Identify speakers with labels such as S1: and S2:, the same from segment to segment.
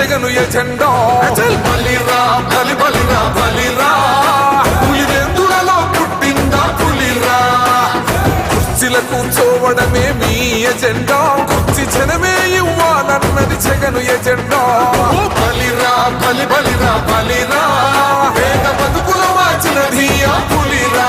S1: కట్టడమే Jagan agenda అచల్ బలిరా బలి బలిరా బలిరా. పులివెందులలో పుట్టిందా పులిరా? కుర్చీల కూర్చోవడమే మీ ఎజెండా. కుర్చీ జనమే ఇవ్వాలన్నది జగను ఎజెండా. బలిరా బలి బలిరా బలిరా. వేద బతుకులు మార్చినది ఆ పులిరా.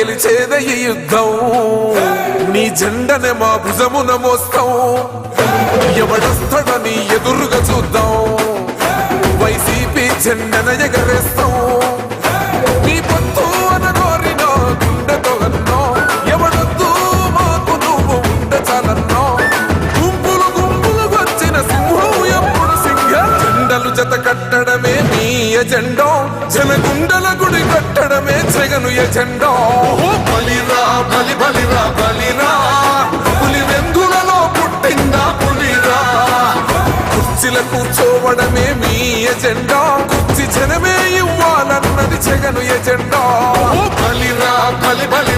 S1: గెలిచేద ఈ యుద్ధం. నీ జెండనే మా భుజమున మోస్తాం. ఎవడొస్తాడని ఎదురుగా చూద్దాం. వైసీపీ జెండన ఎగరేస్తాం. నీ పొత్తు అనగోరిన గుండెతో అన్నో. ఎవడొద్దు మాకు నువ్వు ఉండ చాలన్నో గుంపులు గుంపులు వచ్చిన సింహం ఎప్పుడు సింహ జెండలు జత కట్టడమే మీ ఎజెండా. జనగుండల గుడి కట్టడమే జగను ఎజెండా. కలిరా కలిబల